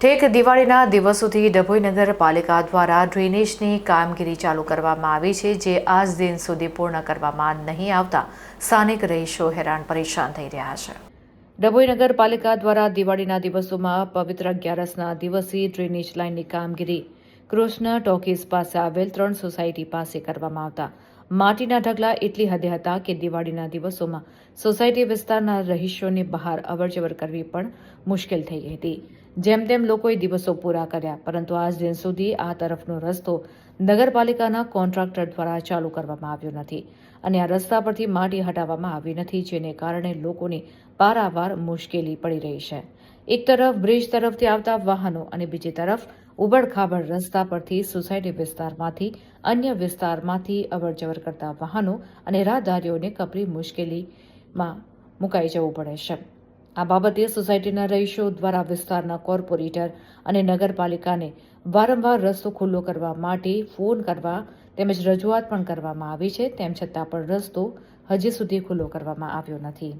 ઠેક દિવાળીના દિવસોથી ડભોઈ નગરપાલિકા દ્વારા ડ્રેનેજની કામગીરી ચાલુ કરવામાં આવી છે, જે આજ દિન સુધી પૂર્ણ કરવામાં નહીં આવતા સ્થાનિક રહીશો હેરાન પરેશાન થઈ રહ્યા છે. ડભોઈ નગરપાલિકા દ્વારા દિવાળીના દિવસોમાં પવિત્ર અગિયારસના દિવસે ડ્રેનેજ લાઇનની કામગીરી કૃષ્ણ ટોકીઝ પાસે આવેલ ત્રણ સોસાયટી પાસે કરવામાં આવતા માટીના ઢગલા એટલી હદે હતા કે દિવાળીના દિવસોમાં સોસાયટી વિસ્તારના રહીશોને બહાર અવરજવર કરવી પણ મુશ્કેલ થઈ હતી. જેમ તેમ લોકોએ દિવસો પૂરા કર્યા, પરંતુ આજ દિન સુધી આ તરફનો રસ્તો નગરપાલિકાના કોન્ટ્રાક્ટર દ્વારા ચાલુ કરવામાં આવ્યો નથી અને આ રસ્તા પરથી માટી હટાવવામાં આવી નથી, જેને કારણે લોકોને પારાવાર મુશ્કેલી પડી રહી છે. એક તરફ બ્રિજ તરફથી આવતા વાહનો અને બીજી તરફ ઉબડખાબડ રસ્તા પરથી સોસાયટી વિસ્તારમાંથી અન્ય વિસ્તારમાંથી અવરજવર કરતા વાહનો અને રાહદારીઓને કપરી મુશ્કેલીમાં મુકાઈ જવું પડે છે. આ બાબતે સોસાયટીના રહીશો દ્વારા વિસ્તારના કોર્પોરેટર અને નગરપાલિકાને વારંવાર રસ્તો ખુલ્લો કરવા માટે ફોન કરવા તેમજ રજૂઆત પણ કરવામાં આવી છે. તેમ છતાં પણ રસ્તો હજી સુધી ખુલ્લો કરવામાં આવ્યો નથી.